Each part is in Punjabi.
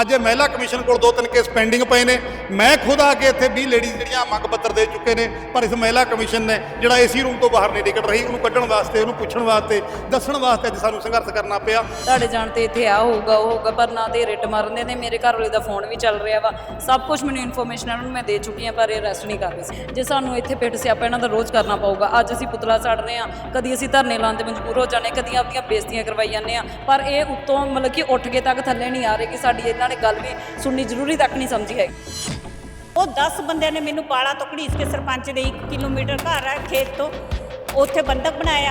ਅੱਜ ਇਹ ਮਹਿਲਾ ਕਮਿਸ਼ਨ ਕੋਲ ਦੋ ਤਿੰਨ ਕੇਸ ਪੈਂਡਿੰਗ ਪਏ ਨੇ। ਮੈਂ ਖੁਦ ਆ ਕੇ ਇੱਥੇ 20 ਲੇਡੀਜ਼ ਜਿਹੜੀਆਂ ਮੰਗ ਪੱਤਰ ਦੇ ਚੁੱਕੇ ਨੇ, ਪਰ ਇਸ ਮਹਿਲਾ ਕਮਿਸ਼ਨ ਨੇ ਜਿਹੜਾ ਏਸੀ ਰੂਮ ਤੋਂ ਬਾਹਰ ਨਹੀਂ ਨਿਕਲ ਰਹੀ, ਉਹਨੂੰ ਕੱਢਣ ਵਾਸਤੇ, ਉਹਨੂੰ ਪੁੱਛਣ ਵਾਸਤੇ, ਦੱਸਣ ਵਾਸਤੇ ਅੱਜ ਸਾਨੂੰ ਸੰਘਰਸ਼ ਕਰਨਾ ਪਿਆ। ਤੁਹਾਡੇ ਜਾਣ ਤੇ ਇੱਥੇ ਆ ਹੋਊਗਾ, ਉਹ ਹੋਊਗਾ, ਪਰ ਨਾ ਤੇ ਰਿਟ ਮਾਰਦੇ ਨੇ, ਮੇਰੇ ਘਰ ਵਾਲੇ ਦਾ ਫੋਨ ਵੀ ਚੱਲ ਰਿਹਾ ਵਾ। ਸਭ ਕੁਝ ਮੈਨੂੰ ਇਨਫੋਰਮੇਸ਼ਨ ਇਹਨਾਂ ਨੂੰ ਮੈਂ ਦੇ ਚੁੱਕੀ ਹਾਂ, ਪਰ ਇਹ ਰੈਸਟ ਨਹੀਂ ਕਰ ਰਹੇ ਸੀ। ਜੇ ਸਾਨੂੰ ਇੱਥੇ ਪਿੱਟ ਸਿਆਪਾ ਇਹਨਾਂ ਦਾ ਰੋਜ਼ ਕਰਨਾ ਪਊਗਾ, ਅੱਜ ਅਸੀਂ ਪੁਤਲਾ ਸਾੜ ਰਹੇ ਹਾਂ, ਕਦੀ ਅਸੀਂ ਧਰਨੇ ਲਾਉਣ ਤੇ ਮਜਬੂਰ ਹੋ ਜਾਣੇ ਕਦੀ ਆਪਣੀਆਂ ਬੇਇੱਜ਼ਤੀਆਂ ਕਰਵਾਈ ਜਾਂਦੇ ਆ ਪਰ ਇਹ ਉੱਤੋਂ ਮਤਲਬ ਕਿ ਉੱਠ ਕੇ ਤੱਕ ਥੱਲੇ ਨਹੀਂ ਆ ਰਹੇ ਕਿ ਸਾਡੀ ਇਹਨਾਂ ਨੇ ਗੱਲ ਵੀ ਸੁਣਨੀ ਜ਼ਰੂਰੀ ਤੱਕ ਨਹੀਂ ਸਮਝੀ ਹੈਗੀ। ਉਹ 10 ਬੰਦਿਆਂ ਨੇ ਮੈਨੂੰ ਬਾਲਾ ਤੋਂ ਘੜੀਸ ਕੇ ਸਰਪੰਚ ਦੇ 1 ਕਿਲੋਮੀਟਰ ਘਰ ਹੈ ਖੇਤ ਤੋਂ। ਉੱਥੇ ਬੰਦਕ ਬਣਾਇਆ।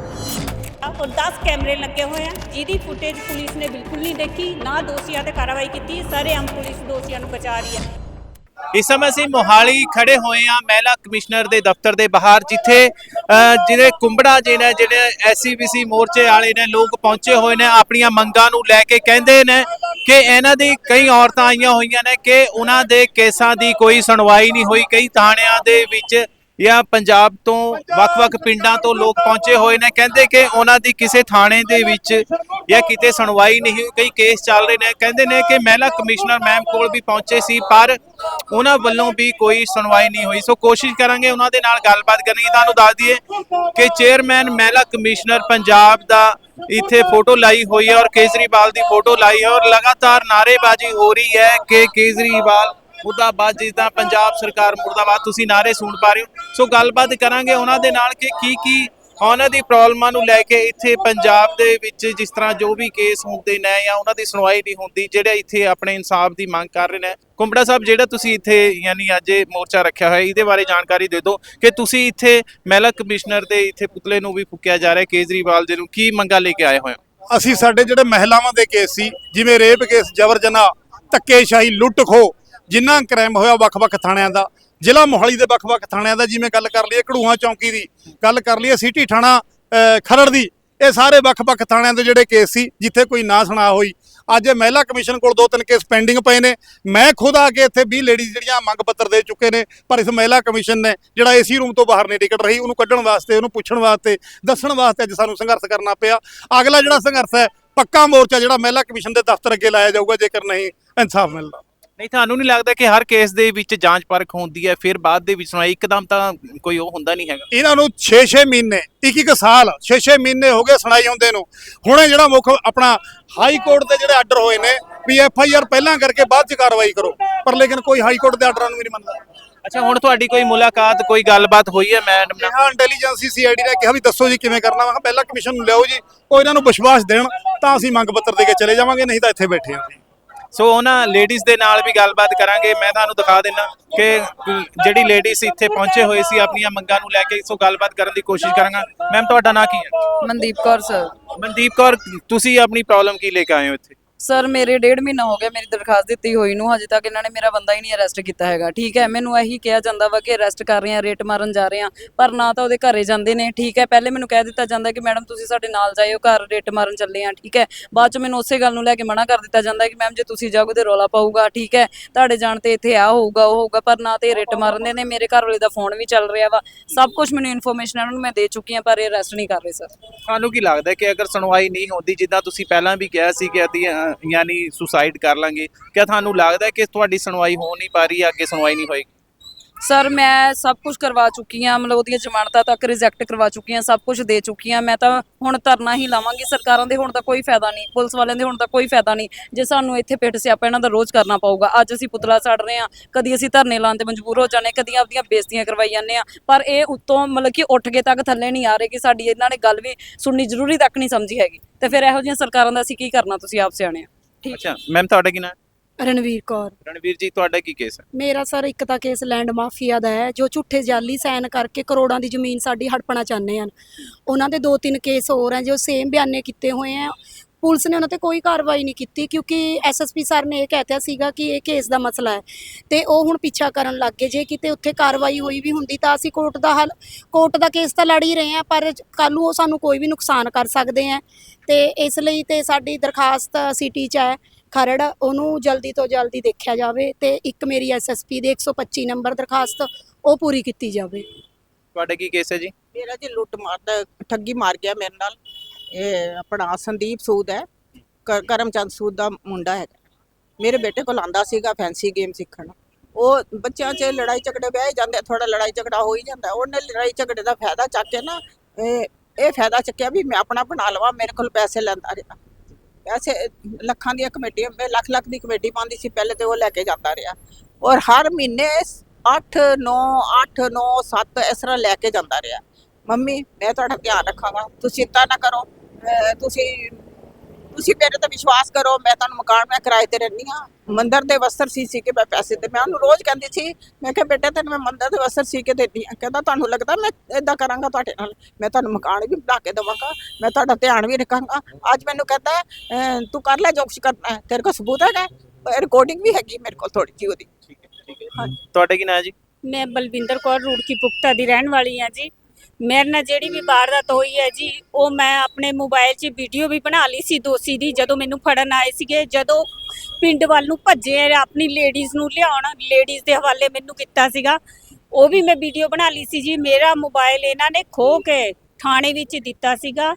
ਔਰ 10 ਕੈਮਰੇ ਲੱਗੇ ਹੋਏ ਆ। ਜਿਹਦੀ ਫੁਟੇਜ ਪੁਲਿਸ ਨੇ ਬਿਲਕੁਲ ਨਹੀਂ ਦੇਖੀ, ਨਾ ਦੋਸ਼ੀਆਂ ਤੇ ਕਾਰਵਾਈ ਕੀਤੀ, ਸਾਰੇ ਆਮ ਪੁਲਿਸ ਦੋਸ਼ੀਆਂ ਨੂੰ ਬਚਾ ਰਹੀ ਹੈ ਇਸ ਸਮੇਂ ਅਸੀਂ ਮੋਹਾਲੀ ਖੜੇ ਹੋਏ ਆ ਮਹਿਲਾ ਕਮਿਸ਼ਨਰ ਦੇ ਦਫ਼ਤਰ ਦੇ ਬਾਹਰ, ਜਿੱਥੇ ਜਿਹੜੇ ਕੁੰਬੜਾ ਜੀ ਨੇ ਜਿਹੜੇ ਐਸਸੀਬੀਸੀ ਮੋਰਚੇ ਵਾਲੇ ਨੇ, ਲੋਕ ਪਹੁੰਚੇ ਹੋਏ ਨੇ, ਆਪਣੀਆਂ ਮੰਗਾਂ ਨੂੰ ਲੈ ਕੇ ਕਹਿੰਦੇ ਨੇ। ਕਿ ਇਹਨਾਂ ਦੀ ਕਈ ਔਰਤਾਂ ਆਈਆਂ ਹੋਈਆਂ ਨੇ ਕਿ ਉਹਨਾਂ ਦੇ ਕੇਸਾਂ ਦੀ ਕੋਈ ਸੁਣਵਾਈ ਨਹੀਂ ਹੋਈ, ਕਈ ਥਾਣਿਆਂ ਦੇ ਵਿੱਚ ਜਾਂ ਪੰਜਾਬ ਤੋਂ ਵੱਖ-ਵੱਖ ਪਿੰਡਾਂ ਤੋਂ ਲੋਕ ਪਹੁੰਚੇ ਹੋਏ ਨੇ ਕਹਿੰਦੇ ਕਿ ਉਹਨਾਂ ਦੀ ਕਿਸੇ ਥਾਣੇ ਦੇ ਵਿੱਚ ਜਾਂ ਕਿਤੇ ਸੁਣਵਾਈ ਨਹੀਂ ਹੋਈ ਕਈ ਕੇਸ ਚੱਲ ਰਹੇ ਨੇ। ਕਹਿੰਦੇ ਨੇ ਕਿ ਮਹਿਲਾ ਕਮਿਸ਼ਨਰ ਮੈਮ ਕੋਲ ਵੀ ਪਹੁੰਚੇ ਸੀ ਪਰ ਉਹਨਾਂ ਵੱਲੋਂ ਵੀ ਕੋਈ ਸੁਣਵਾਈ ਨਹੀਂ ਹੋਈ। ਸੋ ਕੋਸ਼ਿਸ਼ ਕਰਾਂਗੇ ਉਹਨਾਂ ਦੇ ਨਾਲ ਗੱਲਬਾਤ ਕਰਨ ਦੀ ਤੁਹਾਨੂੰ ਦੱਸ ਦਈਏ ਕਿ ਚੇਅਰਮੈਨ ਮਹਿਲਾ ਕਮਿਸ਼ਨਰ ਪੰਜਾਬ ਦਾ ਇੱਥੇ ਫੋਟੋ ਲਾਈ ਹੋਈ ਹੈ ਔਰ ਕੇਜਰੀਵਾਲ ਦੀ ਫੋਟੋ ਲਾਈ ਹੈ ਔਰ ਲਗਾਤਾਰ ਨਾਅਰੇਬਾਜ਼ੀ ਹੋ ਰਹੀ ਹੈ ਕਿ ਕੇਜਰੀਵਾਲ ਮੁਰਦਾਬਾਦ ਜਿੱਦਾਂ ਪੰਜਾਬ ਸਰਕਾਰ ਮੁਰਦਾਬਾਦ ਤੁਸੀਂ ਨਾਰੇ ਸੁਣ ਪਾ ਰਹੇ ਹੋ। ਸੋ ਗੱਲਬਾਤ ਕਰਾਂਗੇ ਉਹਨਾਂ ਦੇ ਨਾਲ ਕਿ ਕੀ ਕੀ ਉਹਨਾਂ ਦੀ ਪ੍ਰੋਬਲਮਾਂ ਨੂੰ ਲੈ ਕੇ ਇੱਥੇ ਪੰਜਾਬ ਦੇ ਵਿੱਚ ਜਿਸ ਤਰ੍ਹਾਂ ਜੋ ਵੀ ਕੇਸ ਹੁੰਦੇ ਨੇ ਜਾਂ ਉਹਨਾਂ ਦੀ ਸੁਣਵਾਈ ਨਹੀਂ ਹੁੰਦੀ, ਜਿਹੜੇ ਇੱਥੇ ਆਪਣੇ ਇਨਸਾਫ ਦੀ ਮੰਗ ਕਰ ਰਹੇ ਨੇ। ਕੁੰਬੜਾ ਸਾਹਿਬ, ਜਿਹੜਾ ਤੁਸੀਂ ਇੱਥੇ ਯਾਨੀ ਅੱਜ ਇਹ ਮੋਰਚਾ ਰੱਖਿਆ ਹੋਇਆ, ਇਹਦੇ ਬਾਰੇ ਜਾਣਕਾਰੀ ਦੇ ਦਿਓ ਕਿ ਤੁਸੀਂ ਇੱਥੇ ਮਹਿਲਾ ਕਮਿਸ਼ਨਰ ਦੇ ਇੱਥੇ ਪੁਤਲੇ ਨੂੰ ਵੀ ਫੁੱਕਿਆ ਜਾ ਰਿਹਾ, ਕੇਜਰੀਵਾਲ ਜੀ ਨੂੰ ਕੀ ਮੰਗਾਂ ਲੈ ਕੇ ਆਏ ਹੋਏ ਅਸੀਂ ਸਾਡੇ ਜਿਹੜੇ ਮਹਿਲਾਵਾਂ ਦੇ ਕੇਸ ਸੀ, ਜਿਵੇਂ ਰੇਪ ਕੇਸ, ਜਬਰ ਜਨਾਹ, ਧੱਕੇਸ਼ਾਹੀ, ਲੁੱਟ ਖੋ ਜਿੰਨਾ ਕ੍ਰਾਈਮ ਹੋਇਆ ਵੱਖ-ਵੱਖ ਥਾਣਿਆਂ ਦਾ, ਜ਼ਿਲ੍ਹਾ ਮੋਹਾਲੀ ਦੇ ਵੱਖ-ਵੱਖ ਥਾਣਿਆਂ ਦਾ, ਜਿਵੇਂ ਗੱਲ ਕਰ ਲਈਏ ਕੜੂਹਾ ਚੌਂਕੀ ਦੀ, ਗੱਲ ਕਰ ਲਈਏ ਸਿਟੀ ਥਾਣਾ ਖਰੜ ਦੀ, ਇਹ ਸਾਰੇ ਵੱਖ-ਵੱਖ ਥਾਣਿਆਂ ਦੇ ਜਿਹੜੇ ਕੇਸ ਸੀ, ਜਿੱਥੇ ਕੋਈ ਨਾ ਸੁਣਾ ਹੋਈ। ਅੱਜ ਇਹ ਮਹਿਲਾ ਕਮਿਸ਼ਨ ਕੋਲ ਦੋ ਤਿੰਨ ਕੇਸ ਪੈਂਡਿੰਗ ਪਏ ਨੇ। ਮੈਂ ਖੁਦ ਆ ਕੇ ਇੱਥੇ 20 ਲੇਡੀਜ਼ ਜਿਹੜੀਆਂ ਮੰਗ ਪੱਤਰ ਦੇ ਚੁੱਕੇ ਨੇ, ਪਰ ਇਸ ਮਹਿਲਾ ਕਮਿਸ਼ਨ ਨੇ ਜਿਹੜਾ ਏਸੀ ਰੂਮ ਤੋਂ ਬਾਹਰ ਨਹੀਂ ਟਿਕਟ ਰਹੀ, ਉਹਨੂੰ ਕੱਢਣ ਵਾਸਤੇ, ਉਹਨੂੰ ਪੁੱਛਣ ਵਾਸਤੇ, ਦੱਸਣ ਵਾਸਤੇ ਅੱਜ ਸਾਨੂੰ ਸੰਘਰਸ਼ ਕਰਨਾ ਪਿਆ। ਅਗਲਾ ਜਿਹੜਾ ਸੰਘਰਸ਼ ਹੈ, ਪੱਕਾ ਮੋਰਚਾ ਜਿਹੜਾ ਮਹਿਲਾ ਕਮਿਸ਼ਨ ਦੇ ਦਫ਼ਤਰ ਅੱਗੇ ਲਾਇਆ ਜਾਊਗਾ, ਜੇਕਰ ਨਹੀਂ, ਇਨਸਾਫ ਮਿਲਦਾ। ਨਹੀਂ ਤੁਹਾਨੂੰ ਨਹੀਂ ਲੱਗਦਾ ਕਿ ਹਰ ਕੇਸ ਦੇ ਵਿੱਚ ਜਾਂਚ ਪਰਖ ਹੁੰਦੀ ਹੈ ਫਿਰ ਬਾਅਦ ਦੇ ਵਿੱਚ ਸੁਣਾਈ? ਇੱਕਦਮ ਤਾਂ ਕੋਈ ਉਹ ਹੁੰਦਾ ਨਹੀਂ ਹੈਗਾ। ਇਹਨਾਂ ਨੂੰ 6-6 ਮਹੀਨੇ ਇੱਕ ਇੱਕ ਸਾਲ 6-6 ਮਹੀਨੇ ਹੋ ਗਏ ਸੁਣਾਈ ਹੁੰਦੇ ਨੂੰ। ਹੁਣੇ ਜਿਹੜਾ ਮੁੱਖ ਆਪਣਾ ਹਾਈ ਕੋਰਟ ਦੇ ਜਿਹੜੇ ਆਰਡਰ ਹੋਏ ਨੇ ਵੀ ਐਫ ਆਈ ਆਰ ਪਹਿਲਾਂ ਕਰਕੇ ਬਾਅਦ ਚ ਕਾਰਵਾਈ ਕਰੋ ਪਰ ਲੇਕਿਨ ਕੋਈ ਹਾਈ ਕੋਰਟ ਦੇ ਆਰਡਰਾਂ ਨੂੰ ਵੀ ਨਹੀਂ ਮੰਨਦਾ। ਅੱਛਾ ਹੁਣ ਤੁਹਾਡੀ ਕੋਈ ਮੁਲਾਕਾਤ ਕੋਈ ਗੱਲਬਾਤ ਹੋਈ ਹੈ ਮੈਡਮ ਨਾਲ? ਕਿਹਾ ਇੰਟੈਲੀਜੈਂਸੀ ਸੀਆਈਡੀ ਨੇ ਕਿਹਾ ਵੀ ਦੱਸੋ ਜੀ ਕਿਵੇਂ ਕਰਨਾ ਵਾ ਪਹਿਲਾਂ ਕਮਿਸ਼ਨ ਨੂੰ ਲਿਆਓ ਜੀ ਉਹ ਇਹਨਾਂ ਨੂੰ ਵਿਸ਼ਵਾਸ ਦੇਣ ਤਾਂ ਅਸੀਂ ਮੰਗ ਪੱਤਰ ਦੇ ਕੇ ਚਲੇ ਜਾਵਾਂਗੇ ਨਹੀਂ ਤਾਂ ਇੱਥੇ ਬੈਠੇ ਹਾਂ। ਸੋ ਉਹਨਾਂ ਲੇਡੀਜ਼ ਦੇ ਨਾਲ ਵੀ ਗੱਲਬਾਤ ਕਰਾਂਗੇ। ਮੈਂ ਤੁਹਾਨੂੰ ਦਿਖਾ ਦਿੰਨਾ ਕਿ ਜਿਹੜੀ ਲੇਡੀਜ਼ ਇੱਥੇ ਪਹੁੰਚੇ ਹੋਏ ਸੀ ਆਪਣੀਆਂ ਮੰਗਾਂ ਨੂੰ ਲੈ ਕੇ ਸੋ ਗੱਲਬਾਤ ਕਰਨ ਦੀ ਕੋਸ਼ਿਸ਼ ਕਰਾਂਗਾ। ਮੈਮ ਤੁਹਾਡਾ ਨਾਂ ਕੀ ਹੈ? ਮਨਦੀਪ ਕੌਰ ਸਰ ਮਨਦੀਪ ਕੌਰ ਤੁਸੀਂ ਆਪਣੀ ਪ੍ਰੋਬਲਮ ਕੀ ਲੈ ਕੇ ਆਏ ਹੋ ਇੱਥੇ? ਸਰ, ਮੇਰੇ ਡੇਢ ਮਹੀਨਾ ਹੋ ਗਿਆ ਮੇਰੀ ਦਰਖਾਸਤ ਦਿੱਤੀ ਹੋਈ ਨੂੰ, ਹਜੇ ਤੱਕ ਇਹਨਾਂ ਨੇ ਮੇਰਾ ਬੰਦਾ ਹੀ ਨਹੀਂ ਅਰੈਸਟ ਕੀਤਾ ਹੈਗਾ, ਠੀਕ ਹੈ? ਮੈਨੂੰ ਇਹੀ ਕਿਹਾ ਜਾਂਦਾ ਵਾ ਕਿ ਅਰੈਸਟ ਕਰ ਰਹੇ ਆ ਰੇਟ ਮਾਰਨ ਜਾ ਰਹੇ ਆ ਪਰ ਨਾ ਤਾਂ ਉਹਦੇ ਘਰੇ ਜਾਂਦੇ ਨੇ, ਠੀਕ ਹੈ? ਪਹਿਲੇ ਮੈਨੂੰ ਕਹਿ ਦਿੱਤਾ ਜਾਂਦਾ ਕਿ ਮੈਡਮ ਤੁਸੀਂ ਸਾਡੇ ਨਾਲ ਜਾਇਓ, ਘਰ ਰੇਟ ਮਾਰਨ ਚੱਲੇ ਆ ਠੀਕ ਹੈ? ਬਾਅਦ ਚ ਮੈਨੂੰ ਉਸੇ ਗੱਲ ਨੂੰ ਲੈ ਕੇ ਮਨਾ ਕਰ ਦਿੱਤਾ ਜਾਂਦਾ ਕਿ ਮੈਮ ਜੇ ਤੁਸੀਂ ਜਾਓਗੇ ਤੇ ਰੋਲਾ ਪਾਊਗਾ, ਠੀਕ ਹੈ? ਤੁਹਾਡੇ ਜਾਣ ਤੇ ਇੱਥੇ ਆ ਹੋਊਗਾ, ਉਹ ਹੋਊਗਾ, ਪਰ ਨਾ ਤੇ ਰੇਟ ਮਾਰਦੇ ਨੇ, ਮੇਰੇ ਘਰ ਵਾਲੇ ਦਾ ਫੋਨ ਵੀ ਚੱਲ ਰਿਹਾ ਵਾ। ਸਭ ਕੁਝ ਮੈਨੂੰ ਇਨਫੋਰਮੇਸ਼ਨ ਇਹਨਾਂ ਨੂੰ ਮੈਂ ਦੇ ਚੁੱਕੀ ਹਾਂ, ਪਰ ਇਹ ਅਰੈਸਟ ਨਹੀਂ ਕਰ ਰਹੇ, ਸਰ। ਤੁਹਾਨੂੰ ਕੀ ਲੱਗਦਾ ਕਿ ਅਗਰ ਸੁਣਵਾਈ ਨਹੀਂ ਹੁੰਦੀ, ਜਿੱਦਾਂ ਤੁਸੀਂ ਪਹਿਲਾਂ ਵੀ ਕਿਹਾ ਸੀ ਕਿ ਅਸੀਂ ਯਾਨੀ ਸੁਸਾਈਡ ਕਰ ਲਾਂਗੇ। ਕਿਆ ਤੁਹਾਨੂੰ ਲੱਗਦਾ ਕਿ ਤੁਹਾਡੀ ਸੁਣਵਾਈ ਹੋ ਨਹੀਂ ਪਾ ਰਹੀ ਅੱਗੇ ਸੁਣਵਾਈ ਨਹੀਂ ਹੋਏਗੀ? ਸਰ, ਮੈਂ ਸਭ ਕੁਝ ਕਰਵਾ ਚੁੱਕੀ ਹਾਂ, ਮਤਲਬ ਉਹਦੀਆਂ ਜ਼ਮਾਨਤਾਂ ਤੱਕ ਰਿਜੈਕਟ ਕਰਵਾ ਚੁੱਕੀ ਹਾਂ, ਸਭ ਕੁਝ ਦੇ ਚੁੱਕੀ ਹਾਂ। ਮੈਂ ਤਾਂ ਹੁਣ ਧਰਨਾ ਹੀ ਲਾਵਾਂਗੀ ਸਰਕਾਰਾਂ ਦੇ, ਹੁਣ ਤਾਂ ਕੋਈ ਫਾਇਦਾ ਨਹੀਂ। ਪੁਲਿਸ ਵਾਲਿਆਂ ਦੇ ਹੁਣ ਤਾਂ ਕੋਈ ਫਾਇਦਾ ਨਹੀਂ। ਜੇ ਸਾਨੂੰ ਇੱਥੇ ਪਿੱਟ ਸਿਆਪਾ ਇਹਨਾਂ ਦਾ ਰੋਜ਼ ਕਰਨਾ ਪਊਗਾ, ਅੱਜ ਅਸੀਂ ਪੁਤਲਾ ਸਾੜ ਰਹੇ ਹਾਂ, ਕਦੀ ਅਸੀਂ ਧਰਨੇ ਲਾਉਣ ਤੇ ਮਜਬੂਰ ਹੋ ਜਾਣੇ ਕਦੀ ਆਪਦੀਆਂ ਬੇਇੱਜ਼ਤੀਆਂ ਕਰਵਾਈ ਜਾਂਦੇ ਆ ਪਰ ਇਹ ਉੱਤੋਂ ਮਤਲਬ ਕਿ ਉੱਠ ਕੇ ਤੱਕ ਥੱਲੇ ਨਹੀਂ ਆ ਰਹੇ ਕਿ ਸਾਡੀ ਇਹਨਾਂ ਨੇ ਗੱਲ ਵੀ ਸੁਣਨੀ ਜ਼ਰੂਰੀ ਤੱਕ ਨਹੀਂ ਸਮਝੀ ਹੈਗੀ। ਤੇ ਫਿਰ ਇਹੋ ਜਿਹੀਆਂ ਸਰਕਾਰਾਂ ਦਾ ਅਸੀਂ ਕੀ ਕਰਨਾ, ਤੁਸੀਂ ਆਪ ਸਿਆਣੇ ਆ ਠੀਕ ਅੱਛਾ ਮੈਮ ਤੁਹਾਡਾ ਕੀ ਨਾਮ ਰਣਵੀਰ ਕੌਰ। ਰਣਵੀਰ ਜੀ ਤੁਹਾਡਾ ਕੀ ਕੇਸ ਹੈ? ਮੇਰਾ ਸਰ ਇੱਕ ਤਾਂ ਕੇਸ ਲੈਂਡ ਮਾਫੀਆ ਦਾ ਹੈ ਜੋ ਝੂਠੇ ਜਾਲੀ ਸਾਈਨ ਕਰਕੇ ਕਰੋੜਾਂ ਦੀ ਜ਼ਮੀਨ ਸਾਡੀ ਹੜਪਣਾ ਚਾਹੁੰਦੇ ਹਨ। ਉਹਨਾਂ ਦੇ ਦੋ ਤਿੰਨ ਕੇਸ ਹੋਰ ਹੈ ਜੋ ਸੇਮ ਬਿਆਨੇ ਕੀਤੇ ਹੋਏ ਆ ਪੁਲਿਸ ਨੇ ਉਹਨਾਂ ਤੇ ਕੋਈ ਕਾਰਵਾਈ ਨਹੀਂ ਕੀਤੀ ਕਿਉਂਕਿ ਐਸਐਸਪੀ ਸਰ ਨੇ ਇਹ ਕਹਿਤਾ ਸੀਗਾ ਕਿ ਇਹ ਕੇਸ ਦਾ ਮਸਲਾ ਹੈ। ਤੇ ਉਹ ਹੁਣ ਪਿੱਛਾ ਕਰਨ ਲੱਗ ਗਏ। ਜੇ ਕਿਤੇ ਉੱਥੇ ਕਾਰਵਾਈ ਹੋਈ ਵੀ ਹੁੰਦੀ ਤਾਂ ਅਸੀਂ ਕੋਰਟ ਦਾ ਹੱਲ ਕੋਰਟ ਦਾ ਕੇਸ ਤਾਂ ਲੜ ਹੀ ਰਹੇ ਆ ਪਰ ਕੱਲ ਨੂੰ ਉਹ ਸਾਨੂੰ ਕੋਈ ਵੀ ਨੁਕਸਾਨ ਕਰ ਸਕਦੇ ਆ ਤੇ ਇਸ ਲਈ ਤੇ ਸਾਡੀ ਦਰਖਾਸਤ ਸਿਟੀ ਚ ਹੈ। ਖਰੜ ਉਹਨੂੰ ਜਲਦੀ ਤੋਂ ਜਲਦੀ ਦੇਖਿਆ ਜਾਵੇ ਤੇ ਇੱਕ ਮੇਰੀ ਐਸਐਸਪੀ ਦੇ 125 ਨੰਬਰ ਦਰਖਾਸਤ ਉਹ ਪੂਰੀ ਕੀਤੀ ਜਾਵੇ। ਤੁਹਾਡਾ ਕੀ ਕੇਸ ਹੈ ਜੀ? ਮੇਰਾ ਜੀ ਲੁੱਟ ਮਾਰਦਾ ਠੱਗੀ ਮਾਰ ਗਿਆ ਮੇਰੇ ਨਾਲ। ਇਹ ਆਪਣਾ ਸੰਦੀਪ ਸੂਦ ਹੈ। ਕਰ- ਕਰਮਚੰਦ ਸੂਦ ਦਾ ਮੁੰਡਾ ਹੈਗਾ ਮੇਰੇ ਬੇਟੇ ਕੋਲ ਆਂਦਾ ਸੀਗਾ ਫੈਂਸੀ ਗੇਮ ਸਿੱਖਣ। ਉਹ ਬੱਚਿਆਂ 'ਚ ਲੜਾਈ ਝਗੜੇ ਵਿਆਹ ਜਾਂਦੇ ਥੋੜਾ ਲੜਾਈ ਝਗੜਾ ਹੋ ਹੀ ਜਾਂਦਾ। ਉਹਨੇ ਲੜਾਈ ਝਗੜੇ ਦਾ ਫਾਇਦਾ ਚੱਕ ਕੇ ਨਾ ਇਹ ਇਹ ਫਾਇਦਾ ਚੱਕਿਆ ਵੀ ਮੈਂ ਆਪਣਾ ਬਣਾ ਲਵਾਂ ਮੇਰੇ ਕੋਲ ਪੈਸੇ ਲੈਂਦਾ ਰਿਹਾ। ਪੈਸੇ ਲੱਖਾਂ ਦੀਆਂ ਕਮੇਟੀਆਂ, ਮੈਂ ਲੱਖ ਲੱਖ ਦੀ ਕਮੇਟੀ ਪਾਉਂਦੀ ਸੀ, ਪਹਿਲੇ ਤੇ ਉਹ ਲੈ ਕੇ ਜਾਂਦਾ ਰਿਹਾ। ਔਰ ਹਰ ਮਹੀਨੇ 8 9 8 9 7 ਇਸ ਤਰ੍ਹਾਂ ਲੈ ਕੇ ਜਾਂਦਾ ਰਿਹਾ। ਮੰਮੀ, ਮੈਂ ਤੁਹਾਡਾ ਧਿਆਨ ਰੱਖਾਂਗਾ। ਤੁਸੀਂ ਚਿੰਤਾ ਨਾ ਕਰੋ। ਅਹ ਤੁਸੀਂ ਤੁਸੀਂ ਮੇਰੇ ਤੇ ਵਿਸ਼ਵਾਸ ਕਰੋ ਮੈਂ ਤੁਹਾਨੂੰ ਮਕਾਨ ਮੈਂ ਕਿਰਾਏ ਤੇ ਰਹਿੰਦੀ ਹਾਂ। ਮੰਦਰ ਦੇ ਵਸਤਰ ਸੀ ਸੀ ਕੇ ਮੈਂ ਪੈਸੇ ਤੇ ਮੈਂ ਉਹਨੂੰ ਰੋਜ਼ ਕਹਿੰਦੀ ਸੀ ਮੈਂ ਕਿਹਾ ਬੇਟਾ ਤੈਨੂੰ ਮੈਂ ਮੰਦਰ ਦੇ ਵਸਤਰ ਸੀ ਕੇ ਦਿੰਦੀ ਹਾਂ ਕਹਿੰਦਾ ਤੁਹਾਨੂੰ ਲੱਗਦਾ ਮੈਂ ਇਦਾਂ ਕਰਾਂਗਾ ਤੁਹਾਡੇ ਨਾਲ? ਮੈਂ ਤੁਹਾਨੂੰ ਮਕਾਨ ਵੀ ਬਣਾ ਕੇ ਦੇਵਾਂਗਾ ਮੈਂ ਤੁਹਾਡਾ ਧਿਆਨ ਵੀ ਰੱਖਾਂਗਾ। ਅੱਜ ਮੈਨੂੰ ਕਹਿੰਦਾ ਤੂੰ ਕਰ ਲੈ ਜੋ ਕੁਛ ਕਰਨਾ ਹੈ ਤੇਰੇ ਕੋਲ ਸਬੂਤ ਹੈਗਾ ਰਿਕਾਰਡਿੰਗ ਵੀ ਹੈਗੀ ਮੇਰੇ ਕੋਲ ਥੋੜੀ ਜਿਹੀ ਉਹਦੀ। ਠੀਕ ਹੈ ਠੀਕ ਹੈ ਤੁਹਾਡੇ ਕੀ ਨਾਂ ਹੈ ਜੀ? ਮੈਂ ਬਲਵਿੰਦਰ ਕੌਰ ਰੂੜਕੀ ਪੁਖਤਾ ਦੀ ਰਹਿਣ ਵਾਲੀ ਹਾਂ ਜੀ। ਮੇਰੇ ਨਾਲ ਜਿਹੜੀ ਵੀ ਵਾਰਦਾਤ ਹੋਈ ਹੈ ਜੀ ਉਹ ਮੈਂ ਆਪਣੇ ਮੋਬਾਈਲ 'ਚ ਵੀਡੀਓ ਵੀ ਬਣਾ ਲਈ ਸੀ ਦੋਸ਼ੀ ਦੀ ਜਦੋਂ ਮੈਨੂੰ ਫੜਨ ਆਏ ਸੀਗੇ ਜਦੋਂ ਪਿੰਡ ਵੱਲ ਨੂੰ ਭੱਜੇ ਆਪਣੀ ਲੇਡੀਜ਼ ਨੂੰ ਲਿਆਉਣ ਲੇਡੀਜ਼ ਦੇ ਹਵਾਲੇ ਮੈਨੂੰ ਕੀਤਾ ਸੀਗਾ ਉਹ ਵੀ ਮੈਂ ਵੀਡੀਓ ਬਣਾ ਲਈ ਸੀ ਜੀ। ਮੇਰਾ ਮੋਬਾਈਲ ਇਹਨਾਂ ਨੇ ਖੋ ਕੇ ਥਾਣੇ ਵਿੱਚ ਦਿੱਤਾ ਸੀਗਾ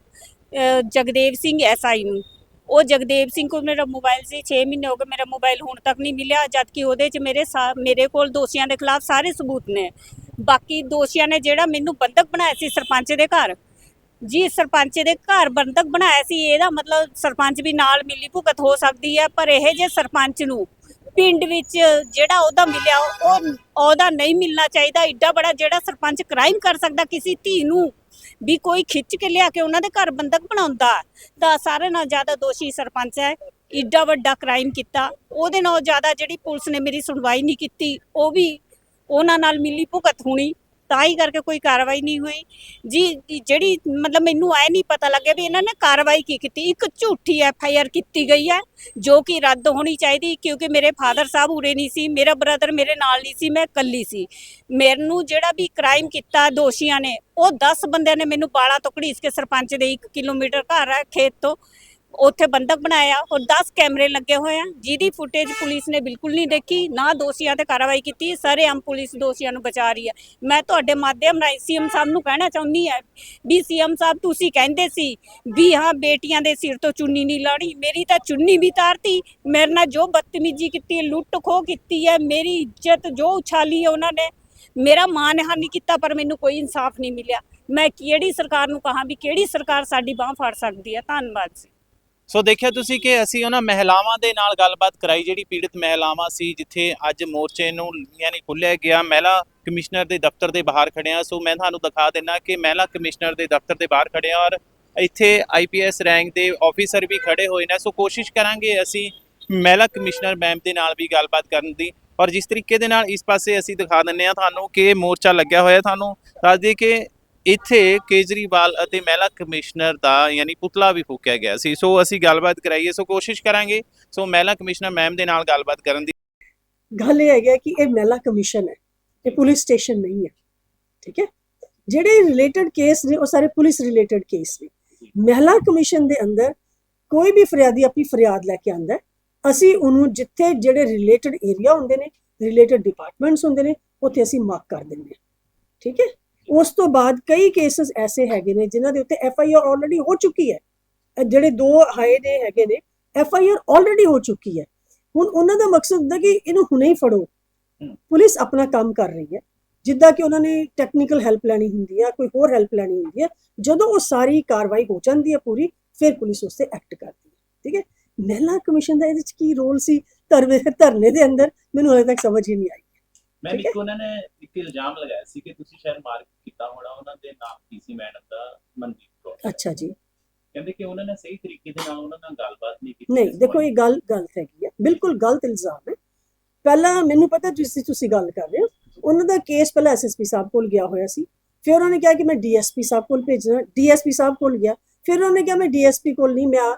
ਜਗਦੇਵ ਸਿੰਘ ਐਸਆਈ ਨੂੰ। ਉਹ ਜਗਦੇਵ ਸਿੰਘ ਕੋਲ ਮੇਰਾ ਮੋਬਾਈਲ ਸੀ 6 ਮਹੀਨੇ ਹੋ ਗਏ ਮੇਰਾ ਮੋਬਾਈਲ ਹੁਣ ਤੱਕ ਨਹੀਂ ਮਿਲਿਆ ਜਦ ਕਿ ਉਹਦੇ 'ਚ ਮੇਰੇ ਸਾ- ਮੇਰੇ ਕੋਲ ਦੋਸ਼ੀਆਂ ਦੇ ਖਿਲਾਫ ਸਾਰੇ ਸਬੂਤ ਨੇ। ਬਾਕੀ ਦੋਸ਼ੀਆਂ ਨੇ ਜਿਹੜਾ ਮੈਨੂੰ ਬੰਦਕ ਬਣਾਇਆ ਸੀ ਸਰਪੰਚ ਦੇ ਘਰ, ਜੀ ਸਰਪੰਚ ਦੇ ਘਰ ਬੰਦਕ ਬਣਾਇਆ ਸੀ, ਇਹਦਾ ਮਤਲਬ ਸਰਪੰਚ ਵੀ ਨਾਲ ਮਿਲੀ ਭੁਗਤ ਹੋ ਸਕਦੀ ਹੈ, ਪਰ ਇਹ ਜੇ ਸਰਪੰਚ ਨੂੰ ਪਿੰਡ ਵਿੱਚ ਜਿਹੜਾ ਉਹਦਾ ਮਿਲਿਆ, ਉਹ ਉਹਦਾ ਨਹੀਂ ਮਿਲਣਾ ਚਾਹੀਦਾ, ਏਡਾ ਬੜਾ ਜਿਹੜਾ ਸਰਪੰਚ ਕ੍ਰਾਈਮ ਕਰ ਸਕਦਾ, ਕਿਸੇ ਧੀ ਨੂੰ ਵੀ ਕੋਈ ਖਿੱਚ ਕੇ ਲਿਆ ਕੇ ਉਹਨਾਂ ਦੇ ਘਰ ਬੰਦਕ ਬਣਾਉਂਦਾ, ਤਾਂ ਸਾਰੇ ਨਾਲ ਜ਼ਿਆਦਾ ਦੋਸ਼ੀ ਸਰਪੰਚ ਹੈ ਇੱਡਾ ਵੱਡਾ ਕ੍ਰਾਈਮ ਕੀਤਾ, ਉਹਦੇ ਨਾਲ ਜ਼ਿਆਦਾ ਜਿਹੜੀ ਪੁਲਿਸ ਨੇ ਮੇਰੀ ਸੁਣਵਾਈ ਨਹੀਂ ਕੀਤੀ, ਉਹ ਵੀ ਉਹਨਾਂ ਨਾਲ ਮਿਲੀ ਭੁਗਤ ਹੋਣੀ, ਤਾਂ ਹੀ ਕਰਕੇ ਕੋਈ ਕਾਰਵਾਈ ਨਹੀਂ ਹੋਈ। ਜੀ, ਜਿਹੜੀ ਮਤਲਬ ਮੈਨੂੰ ਆਏ ਨਹੀਂ ਪਤਾ ਲੱਗਿਆ ਵੀ ਇਹਨਾਂ ਨੇ ਕਾਰਵਾਈ ਕੀ ਕੀਤੀ। ਇੱਕ ਝੂਠੀ ਐਫ ਆਈ ਆਰ ਕੀਤੀ ਗਈ ਹੈ, ਜੋ ਕਿ ਰੱਦ ਹੋਣੀ ਚਾਹੀਦੀ, ਕਿਉਂਕਿ ਮੇਰੇ ਫਾਦਰ ਸਾਹਿਬ ਉਰੇ ਨਹੀਂ ਸੀ, ਮੇਰਾ ਬ੍ਰਦਰ ਮੇਰੇ ਨਾਲ ਨਹੀਂ ਸੀ, ਮੈਂ ਇਕੱਲੀ ਸੀ। ਮੈਨੂੰ ਜਿਹੜਾ ਵੀ ਕ੍ਰਾਈਮ ਕੀਤਾ ਦੋਸ਼ੀਆਂ ਨੇ, ਉਹ 10 ਬੰਦਿਆਂ ਨੇ ਮੈਨੂੰ ਬਾਲਾ ਤੋਂ ਘੜੀਸ ਕੇ ਸਰਪੰਚ ਦੇ 1 ਕਿਲੋਮੀਟਰ ਘਰ ਹੈ, ਖੇਤ ਤੋਂ। ਉੱਥੇ ਬੰਦਕ ਬਣਾਇਆ ਔਰ 10 ਕੈਮਰੇ ਲੱਗੇ ਹੋਏ ਆ, ਜਿਹਦੀ ਫੁਟੇਜ ਪੁਲਿਸ ਨੇ ਬਿਲਕੁਲ ਨਹੀਂ ਦੇਖੀ, ਨਾ ਦੋਸ਼ੀਆਂ ਤੇ ਕਾਰਵਾਈ ਕੀਤੀ, ਸਾਰੇ ਆਮ ਪੁਲਿਸ ਦੋਸ਼ੀਆਂ ਨੂੰ ਬਚਾ ਰਹੀ ਹੈ ਮੈਂ ਤੁਹਾਡੇ ਮਾਧਿਅਮ ਰਾਹੀਂ ਸੀਐਮ ਸਾਹਿਬ ਨੂੰ ਕਹਿਣਾ ਚਾਹੁੰਦੀ ਹਾਂ ਵੀ ਸੀਐਮ ਸਾਹਿਬ ਤੁਸੀਂ ਕਹਿੰਦੇ ਸੀ ਵੀ ਹਾਂ ਬੇਟੀਆਂ ਦੇ ਸਿਰ ਤੋਂ ਚੁੰਨੀ ਨਹੀਂ ਲਾਣੀ, ਮੇਰੀ ਤਾਂ ਚੁੰਨੀ ਵੀ ਤਾਰਤੀ, ਮੇਰੇ ਨਾਲ ਜੋ ਬਦਤਮੀਜ਼ੀ ਕੀਤੀ ਲੁੱਟ ਖੋਹ ਕੀਤੀ ਹੈ, ਮੇਰੀ ਇੱਜ਼ਤ ਜੋ ਉਛਾਲੀ ਹੈ ਉਹਨਾਂ ਨੇ, ਮੇਰਾ ਮਾਨਹਾਨੀ ਕੀਤਾ, ਪਰ ਮੈਨੂੰ ਕੋਈ ਇਨਸਾਫ ਨਹੀਂ ਮਿਲਿਆ। ਮੈਂ ਕਿਹੜੀ ਸਰਕਾਰ ਨੂੰ ਕਹਾਂ ਵੀ ਕਿਹੜੀ ਸਰਕਾਰ ਸਾਡੀ ਬਾਹ ਫੜ ਸਕਦੀ ਹੈ? ਧੰਨਵਾਦ ਜੀ। ਸੋ ਦੇਖਿਆ ਤੁਸੀਂ ਕਿ ਅਸੀਂ ਉਹਨਾਂ ਮਹਿਲਾਵਾਂ ਦੇ ਨਾਲ ਗੱਲਬਾਤ ਕਰਾਈ, ਜਿਹੜੀ ਪੀੜਤ ਮਹਿਲਾਵਾਂ ਸੀ, ਜਿੱਥੇ ਅੱਜ ਮੋਰਚੇ ਨੂੰ ਯਾਨੀ ਖੁੱਲਿਆ ਗਿਆ, ਮਹਿਲਾ ਕਮਿਸ਼ਨਰ ਦੇ ਦਫ਼ਤਰ ਦੇ ਬਾਹਰ ਖੜੇ ਆ ਸੋ ਮੈਂ ਤੁਹਾਨੂੰ ਦਿਖਾ ਦਿੰਨਾ ਕਿ ਮਹਿਲਾ ਕਮਿਸ਼ਨਰ ਦੇ ਦਫ਼ਤਰ ਦੇ ਬਾਹਰ ਖੜੇ ਆ ਔਰ ਇੱਥੇ ਆਈਪੀਐਸ ਰੈਂਕ ਦੇ ਆਫੀਸਰ ਵੀ ਖੜੇ ਹੋਏ ਨੇ। ਸੋ ਕੋਸ਼ਿਸ਼ ਕਰਾਂਗੇ ਅਸੀਂ ਮਹਿਲਾ ਕਮਿਸ਼ਨਰ ਮੈਮ ਦੇ ਨਾਲ ਵੀ ਗੱਲਬਾਤ ਕਰਨ ਦੀ। ਔਰ ਜਿਸ ਤਰੀਕੇ ਦੇ ਨਾਲ ਇਸ ਪਾਸੇ ਅਸੀਂ ਦਿਖਾ ਦਿੰਨੇ ਆ ਤੁਹਾਨੂੰ ਕਿ ਮੋਰਚਾ ਲੱਗਿਆ ਹੋਇਆ ਤੁਹਾਨੂੰ। ਦੱਸ ਦਈਏ ਕਿ ਇੱਥੇ ਕੇਜਰੀਵਾਲ ਅਤੇ ਮਹਿਲਾ ਕਮਿਸ਼ਨਰ ਦਾ ਯਾਨੀ ਪੁਤਲਾ ਵੀ ਫੂਕਿਆ ਗਿਆ ਸੀ। ਸੋ ਅਸੀਂ ਗੱਲਬਾਤ ਕਰਾਈਏ, ਸੋ ਕੋਸ਼ਿਸ਼ ਕਰਾਂਗੇ, ਸੋ ਮਹਿਲਾ ਕਮਿਸ਼ਨਰ ਮੈਮ ਦੇ ਨਾਲ ਗੱਲਬਾਤ ਕਰਨ ਦੀ। ਗੱਲ ਇਹ ਹੈਗਾ ਕਿ ਇਹ ਮਹਿਲਾ ਕਮਿਸ਼ਨ ਹੈ, ਇਹ ਪੁਲਿਸ ਸਟੇਸ਼ਨ ਨਹੀਂ ਹੈ, ਠੀਕ ਹੈ? ਜਿਹੜੇ ਰਿਲੇਟਡ ਕੇਸ ਨੇ, ਉਹ ਸਾਰੇ ਪੁਲਿਸ ਰਿਲੇਟਡ ਕੇਸ ਨੇ। ਮਹਿਲਾ ਕਮਿਸ਼ਨ ਦੇ ਅੰਦਰ ਕੋਈ ਵੀ ਫਰਿਆਦੀ ਆਪਣੀ ਫਰਿਆਦ ਲੈ ਕੇ ਆਂਦਾ ਅਸੀਂ ਉਹਨੂੰ ਜਿੱਥੇ ਜਿਹੜੇ ਰਿਲੇਟਡ ਏਰੀਆ ਹੁੰਦੇ ਨੇ ਰਿਲੇਟਡ ਡਿਪਾਰਟਮੈਂਟਸ ਹੁੰਦੇ ਨੇ, ਉੱਥੇ ਅਸੀਂ ਮਾਰਕ ਕਰ ਦਿੰਦੇ ਹਾਂ, ਠੀਕ ਹੈ? ਉਸ ਤੋਂ ਬਾਅਦ ਕਈ ਕੇਸਸ ਐਸੇ ਹੈਗੇ ਨੇ ਜਿਨ੍ਹਾਂ ਦੇ ਉੱਤੇ ਐਫ ਆਈ ਆਰ ਆਲਰੇਡੀ ਹੋ ਚੁੱਕੀ ਹੈ। ਜਿਹੜੇ ਦੋ ਹਾਏ ਦੇ ਹੈਗੇ ਨੇ ਐਫ ਆਈ ਆਰ ਆਲਰੇਡੀ ਹੋ ਚੁੱਕੀ ਹੈ। ਹੁਣ ਉਹਨਾਂ ਦਾ ਮਕਸਦ ਹੁੰਦਾ ਕਿ ਇਹਨੂੰ ਹੁਣੇ ਹੀ ਫੜੋ। ਪੁਲਿਸ ਆਪਣਾ ਕੰਮ ਕਰ ਰਹੀ ਹੈ। ਜਿੱਦਾਂ ਕਿ ਉਹਨਾਂ ਨੇ ਟੈਕਨੀਕਲ ਹੈਲਪ ਲੈਣੀ ਹੁੰਦੀ ਹੈ ਕੋਈ ਹੋਰ ਹੈਲਪ ਲੈਣੀ ਹੁੰਦੀ ਹੈ। ਜਦੋਂ ਉਹ ਸਾਰੀ ਕਾਰਵਾਈ ਹੋ ਜਾਂਦੀ ਹੈ ਪੂਰੀ ਫਿਰ ਪੁਲਿਸ ਉਸ ਤੇ ਐਕਟ ਕਰਦੀ ਹੈ। ਠੀਕ ਹੈ? ਮਹਿਲਾ ਕਮਿਸ਼ਨ ਦਾ ਇਹਦੇ ਵਿੱਚ ਕੀ ਰੋਲ ਸੀ? ਧਰਨੇ ਧਰਨੇ ਦੇ ਅੰਦਰ ਮੈਨੂੰ ਹਲੇ ਤੱਕ ਸਮਝ ਹੀ ਨਹੀਂ ਆਈ। ਮੈਂ। ਇੱਕ ਉਹਨਾਂ ਨੇ ਇੱਕ ਇਲਜ਼ਾਮ ਲਗਾਇਆ ਸੀ ਕਿ ਤੁਸੀਂ ਸ਼ਾਇਦ ਮਾਰਕ ਕੀਤਾ ਹੋਣਾ ਉਹਨਾਂ ਦੇ ਨਾਮ ਪੀਸੀ ਮੈਡਮ ਦਾ ਮਨਦੀਪ ਕੌਰ ਅੱਛਾ ਜੀ। ਕਹਿੰਦੇ ਕਿ ਉਹਨਾਂ ਨੇ ਸਹੀ ਤਰੀਕੇ ਦੇ ਨਾਲ ਉਹਨਾਂ ਨਾਲ ਗੱਲਬਾਤ ਨਹੀਂ ਕੀਤੀ ਨਹੀਂ ਦੇਖੋ। ਇਹ ਗੱਲ ਗਲਤ ਹੈਗੀ ਹੈ ਬਿਲਕੁਲ ਗਲਤ ਇਲਜ਼ਾਮ ਹੈ। ਪਹਿਲਾਂ ਮੈਨੂੰ ਪਤਾ ਜਿਸ ਤੁਸੀਂ ਗੱਲ ਕਰ ਰਹੇ ਹੋ। ਉਹਨਾਂ ਦਾ ਕੇਸ ਪਹਿਲਾਂ ਐਸਐਸਪੀ ਸਾਹਿਬ ਕੋਲ ਗਿਆ ਹੋਇਆ ਸੀ। ਫਿਰ ਉਹਨਾਂ ਨੇ ਕਿਹਾ ਕਿ ਮੈਂ ਡੀਐਸਪੀ ਸਾਹਿਬ ਕੋਲ ਭੇਜਣਾ ਡੀਐਸਪੀ ਸਾਹਿਬ ਕੋਲ ਗਿਆ। ਫਿਰ ਉਹਨਾਂ ਨੇ ਕਿਹਾ ਮੈਂ ਡੀਐਸਪੀ ਕੋਲ ਨਹੀਂ ਮੈਂ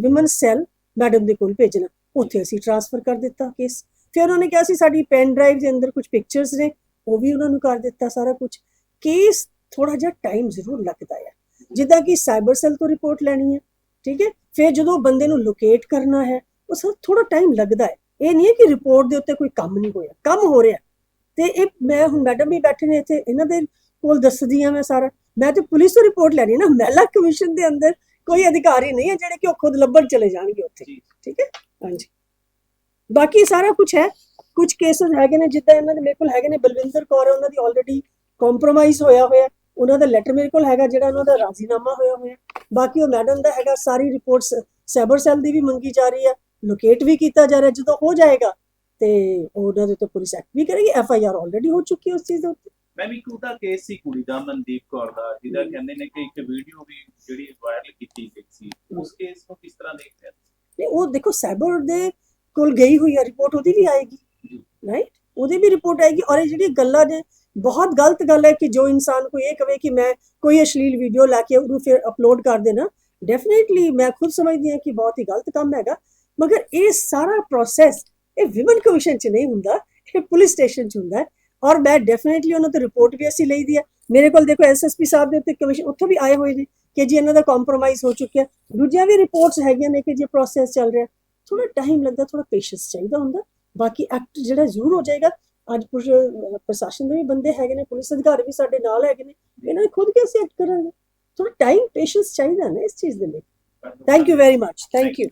ਵਿਮਨ ਸੈੱਲ ਮੈਡਮ ਦੇ ਕੋਲ ਭੇਜਣਾ। ਉੱਥੇ ਅਸੀਂ ਟ੍ਰਾਂਸਫਰ ਕਰ ਦਿੱਤਾ ਕੇਸ ਫਿਰ ਉਹਨਾਂ ਨੇ ਕਿਹਾ ਸੀ ਸਾਡੀ ਪੈਨ ਡਰਾਈਵ ਦੇ ਅੰਦਰ ਕੁਝ ਪਿਕਚਰਸ ਨੇ ਉਹ ਵੀ ਉਹਨਾਂ ਨੂੰ ਕਰ ਦਿੱਤਾ ਸਾਰਾ ਕੁਝ ਕੇਸ ਥੋੜਾ ਜਿਹਾ ਟਾਈਮ ਜ਼ਰੂਰ ਲੱਗਦਾ ਹੈ ਜਿੱਦਾਂ ਕਿ ਸਾਈਬਰ ਸੈੱਲ ਤੋਂ ਰਿਪੋਰਟ ਲੈਣੀ ਹੈ ਠੀਕ ਹੈ? ਫਿਰ ਜਦੋਂ ਬੰਦੇ ਨੂੰ ਲੋਕੇਟ ਕਰਨਾ ਹੈ ਉਹ ਸਭ ਥੋੜਾ ਟਾਈਮ ਲੱਗਦਾ ਹੈ। ਇਹ ਨਹੀਂ ਹੈ ਕਿ ਰਿਪੋਰਟ ਦੇ ਉੱਤੇ ਕੋਈ ਕੰਮ ਨਹੀਂ ਹੋਇਆ ਕੰਮ ਹੋ ਰਿਹਾ। ਤੇ ਇਹ ਮੈਂ ਹੁਣ ਮੈਡਮ ਵੀ ਬੈਠੇ ਨੇ ਇੱਥੇ ਇਹਨਾਂ ਦੇ ਕੋਲ ਦੱਸਦੀ ਆ ਮੈਂ ਸਾਰਾ। ਮੈਂ ਤੇ ਪੁਲਿਸ ਤੋਂ ਰਿਪੋਰਟ ਲੈਣੀ ਨਾ ਮਹਿਲਾ ਕਮਿਸ਼ਨ ਦੇ ਅੰਦਰ ਕੋਈ ਅਧਿਕਾਰੀ ਨਹੀਂ ਹੈ ਜਿਹੜੇ ਕਿ ਉਹ ਖੁਦ ਲੱਭਣ ਚਲੇ ਜਾਣਗੇ ਉੱਥੇ। ਠੀਕ ਹੈ? ਹਾਂਜੀ। ਬਾਕੀ ਸਾਰਾ ਕੁਝ ਹੈ। ਕੁਝ ਕੇਸਸ ਹੈਗੇ ਨੇ ਜਿੱਦਾਂ ਇਹਨਾਂ ਦੇ ਮੇਰੇ ਕੋਲ ਹੈਗੇ ਨੇ। ਬਲਵਿੰਦਰ ਕੌਰ ਉਹਨਾਂ ਦੀ ਆਲਰੇਡੀ ਕੰਪਰੋਮਾਈਜ਼ ਹੋਇਆ ਹੋਇਆ ਉਹਨਾਂ ਦਾ ਲੈਟਰ ਮੇਰੇ ਕੋਲ ਹੈਗਾ ਜਿਹੜਾ ਉਹਨਾਂ ਦਾ ਰਾਜ਼ੀਨਾਮਾ ਹੋਇਆ ਹੋਇਆ ਬਾਕੀ ਉਹ ਮੈਡਮ ਦਾ ਹੈਗਾ ਸਾਰੀ ਰਿਪੋਰਟਸ ਸਾਈਬਰ ਸੈੱਲ ਦੀ ਵੀ ਮੰਗੀ ਜਾ ਰਹੀ ਹੈ। ਲੋਕੇਟ ਵੀ ਕੀਤਾ ਜਾ ਰਿਹਾ ਜਦੋਂ ਹੋ ਜਾਏਗਾ ਤੇ ਉਹਨਾਂ ਦੇ ਉੱਤੇ ਪੁਲਿਸ ਐਕਟ ਵੀ ਕਰੇਗੀ। ਐਫ ਆਈ ਆਰ ਆਲਰੇਡੀ ਹੋ ਚੁੱਕੀ ਉਸ ਚੀਜ਼ ਦੇ ਉੱਤੇ। ਮੈਂ ਵੀ ਉਹਦਾ ਕੇਸ ਸੀ ਕੁੜੀ ਦਾ ਮਨਦੀਪ ਕੌਰ ਦਾ ਜਿਹਦਾ ਕਹਿੰਦੇ ਨੇ ਕਿ ਇੱਕ ਵੀਡੀਓ ਵੀ ਜਿਹੜੀ ਵਾਇਰਲ ਕੀਤੀ ਗਈ ਸੀ। ਉਸ ਕੇਸ ਨੂੰ ਕਿਸ ਤਰ੍ਹਾਂ ਦੇਖਦੇ ਨਹੀਂ ਉਹ ਦੇਖੋ ਸਾਈਬਰ ਦੇ ਕੋਲ ਗਈ ਹੋਈ ਹੈ ਰਿਪੋਰਟ ਉਹਦੀ ਵੀ ਆਏਗੀ ਰਾਈਟ ਉਹਦੀ ਵੀ ਰਿਪੋਰਟ ਆਏਗੀ ਔਰ ਇਹ ਜਿਹੜੀ ਗੱਲਾਂ ਨੇ ਬਹੁਤ ਗਲਤ ਗੱਲ ਹੈ ਕਿ ਜੋ ਇਨਸਾਨ ਕੋਈ ਇਹ ਕਵੇ ਕਿ ਮੈਂ ਕੋਈ ਅਸ਼ਲੀਲ ਵੀਡੀਓ ਲਾ ਕੇ ਉਹਨੂੰ ਫਿਰ ਅਪਲੋਡ ਕਰ ਦੇਣਾ ਡੈਫੀਨਿਟਲੀ ਮੈਂ ਖੁਦ ਸਮਝਦੀ ਹਾਂ ਕਿ ਬਹੁਤ ਹੀ ਗਲਤ ਕੰਮ ਹੈਗਾ ਮਗਰ ਇਹ ਸਾਰਾ ਪ੍ਰੋਸੈਸ ਇਹ ਵਿਮਨ ਕਮਿਸ਼ਨ 'ਚ ਨਹੀਂ ਹੁੰਦਾ ਇਹ ਪੁਲਿਸ ਸਟੇਸ਼ਨ 'ਚ ਹੁੰਦਾ ਹੈ ਔਰ ਮੈਂ ਡੈਫੀਨਿਟਲੀ ਉਹਨਾਂ ਤੋਂ ਰਿਪੋਰਟ ਵੀ ਅਸੀਂ ਲਈ ਦੀ ਹੈ। ਮੇਰੇ ਕੋਲ ਦੇਖੋ ਐਸਐਸਪੀ ਸਾਹਿਬ ਦੇ ਉੱਤੇ ਕਮਿਸ਼ਨ ਉੱਥੋਂ ਵੀ ਆਏ ਹੋਏ ਨੇ ਕਿ ਜੀ ਇਹਨਾਂ ਦਾ ਕੰਪਰੋਮਾਈਜ਼ ਹੋ ਚੁੱਕਿਆ। ਦੂਜੀਆਂ ਵੀ ਰਿਪੋਰਟਸ ਹੈਗੀਆਂ ਨੇ ਕਿ ਜੇ ਪ੍ਰੋਸੈਸ ਚੱਲ ਰਿਹਾ। ਥੋੜਾ ਟਾਈਮ ਲੱਗਦਾ ਥੋੜਾ ਪੇਸ਼ੈਂਸ ਚਾਹੀਦਾ ਹੁੰਦਾ। ਬਾਕੀ ਐਕਟ ਜਿਹੜਾ ਜ਼ਰੂਰ ਹੋ ਜਾਏਗਾ, ਅੱਜ ਪੁਲਿਸ- ਪ੍ਰਸ਼ਾਸਨ ਦੇ ਵੀ ਬੰਦੇ ਹੈਗੇ ਨੇ, ਪੁਲਿਸ ਅਧਿਕਾਰੀ ਵੀ ਸਾਡੇ ਨਾਲ ਹੈਗੇ ਨੇ, ਇਹਨਾਂ ਨੇ ਖੁਦ ਕੇ ਅਸੀਂ ਐਕਟ ਕਰਾਂਗੇ। ਥੋੜਾ ਟਾਈਮ ਪੇਸ਼ੈਂਸ ਚਾਹੀਦਾ ਨਾ ਇਸ ਚੀਜ਼ ਦੇ ਲਈ। Thank you very much thank you